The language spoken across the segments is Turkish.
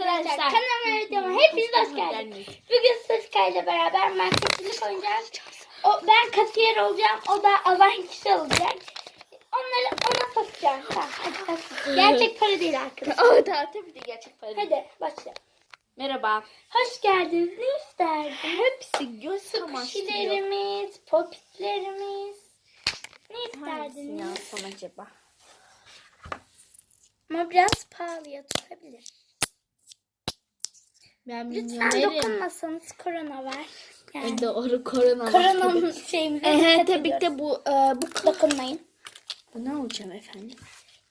arkadaşlar. Kanalıma videoma hepiniz hoş geldiniz. Bugün Sofika ile beraber marketçilik oynayacağız. O, ben kasiyer olacağım. O da alan kişi olacak. Onları ona satacağım. Tamam, hadi satın. Gerçek para değil arkadaşlar. Oh, tamam tabii de gerçek para değil. Hadi başlayalım. Merhaba. Hoş geldiniz. Ne isterdin? Hepsi göz. Kişilerimiz, popitlerimiz. Ne Hangisini isterdiniz? alsam acaba? Ama biraz pahalıya tutabilir. Ben Lütfen milyonerim. dokunmasanız korona var. Yani Yani. Doğru korona var. koronanın şeyimize Ehe dikkat tabii ki de bu, e, bu Dokunmayın. Bu ne alacağım efendim?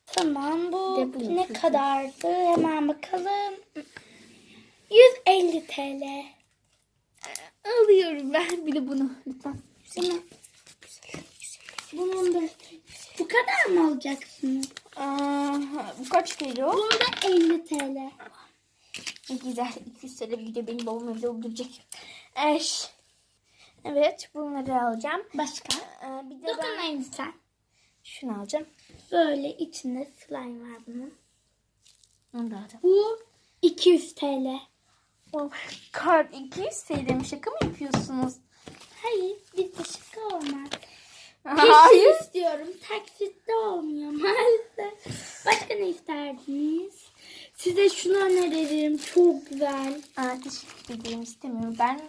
Tamam bu De bu. ne kadardı? Hemen bakalım. 150 TL. Alıyorum ben bir de bunu lütfen. Değil mi? Bunun da bu kadar mı alacaksınız? Aa, bu kaç kilo? Bunda 50 TL. Ne güzel. 200 TL bir benim babam evde öldürecek. Eş. Evet bunları alacağım. Başka? Ee, bir de ben Dokunmayın lütfen. şunu alacağım. Böyle içinde slime var bunun. Onu da alacağım. Bu 200 TL. Oh, kart 200 TL mi? Şaka mı yapıyorsunuz? Hayır, bir de şaka olmaz. Hayır. İstiyorum. Taksitle olmuyor maalesef. Başka ne isterdiniz? Size şunu öneririm. Çok güzel. Aa, teşekkür ederim istemiyorum. Ben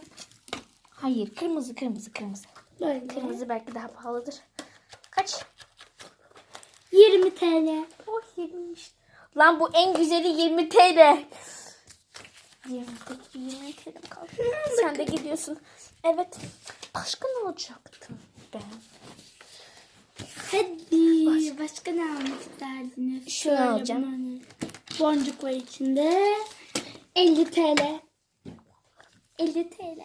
hayır kırmızı kırmızı kırmızı. Böyle. Kırmızı belki daha pahalıdır. Kaç? 20 TL. Oh 20'miş. Lan bu en güzeli 20 TL. 20 TL, 20 TL kaldı? Sen de gidiyorsun. Evet. Başka ne alacaktım ben? Hadi. Başka, ne almak isterdiniz? Şunu alacağım. Boncuk var içinde. 50 TL. 50 TL.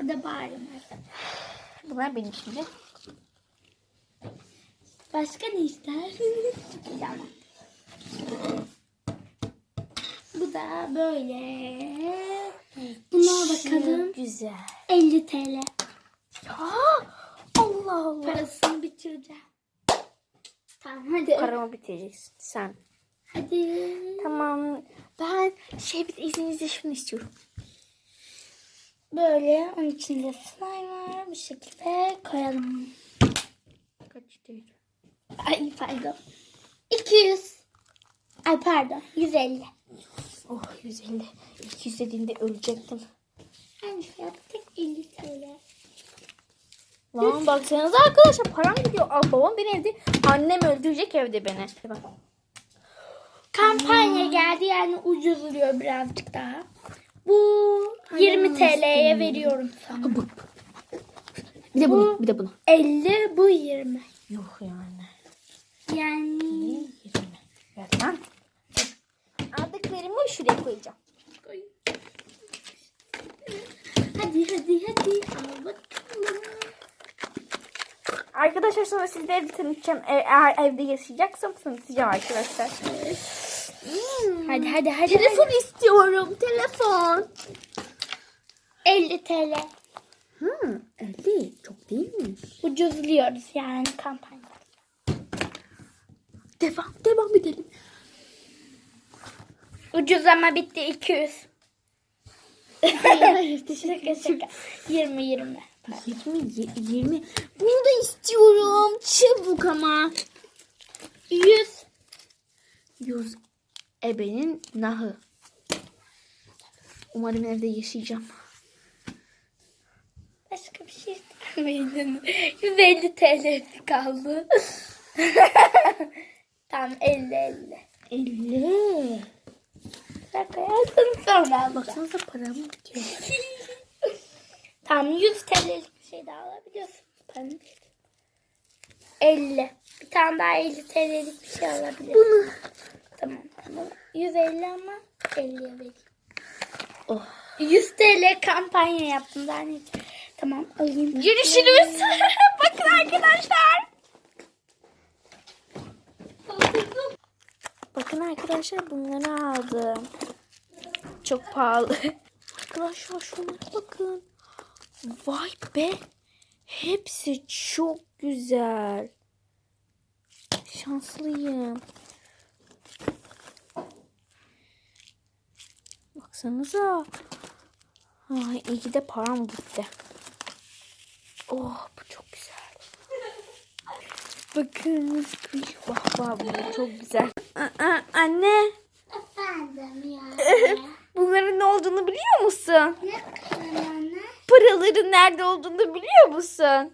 Orada bağırım. Bunlar benim şimdi. Başka ne? Tamam. Bu da böyle. Buna bakalım. Güzel. 50 TL. Aa, Allah Allah. Parasını bitireceğim. Tamam hadi. Paramı bitireceksin sen. Hadi. Tamam. Ben şey bir izninizle şunu istiyorum. Böyle onun içinde slime var. Bu şekilde koyalım. Kaç değil? Ay pardon. 200. Ay pardon. 150. Oh 150. 200 dediğinde ölecektim. Aynı fiyat tek 50 TL. Lan baksanıza arkadaşlar param gidiyor. Aa, babam beni evde. Annem öldürecek evde beni. Bak. Kampanya geldi yani ucuzluyor birazcık daha. Bu 20 TL'ye veriyorum sana. Bir de bunu. Bir de bunu. 50 bu 20. Yok yani. Yani 20. Ver lan. Aldıklarımı şuraya koyacağım. hadi hadi hadi al bakalım. Arkadaşlar sonra sizleri tanıtacağım. E- Eğer evde yaşayacaksam tanıtacağım arkadaşlar. Hadi hadi hadi. Telefon istiyorum. Telefon. 50 TL. Hı, 50. Çok değilmiş. Ucuzluyoruz yani kampanya. Devam, devam edelim. Ucuz ama bitti 200. Hayır, Şaka şaka. 20 20. 20, ye- 20. Bunu da istiyorum. Çabuk ama. 100. 100 ebenin nahı. Umarım evde yaşayacağım. Başka bir şey istemeydin. 150 TL kaldı. tamam 50 50. 50. Koyarsın sonra al. Baksanıza param bitiyor. Tamam 100 TL'lik bir şey daha alabiliyorsun. Paranı ver. 50. Bir tane daha 50 TL'lik bir şey alabilirsin. Bunu. Tamam tamam. 150 ama 50'ye vereyim. Oh. 100 TL kampanya yaptım daha ne? Tamam alayım. Görüşürüz. Bakın arkadaşlar. Bakın arkadaşlar bunları aldım. Çok pahalı. arkadaşlar şunlara bakın. Vay be. Hepsi çok güzel. Şanslıyım. Baksanıza. Ay, iyi ki de param gitti. Oh bu çok güzel. Bakın. Vah vah bu çok güzel. Anne Efendim ya. bunların ne olduğunu biliyor musun? ne kadar anne? Paraların nerede olduğunu biliyor musun?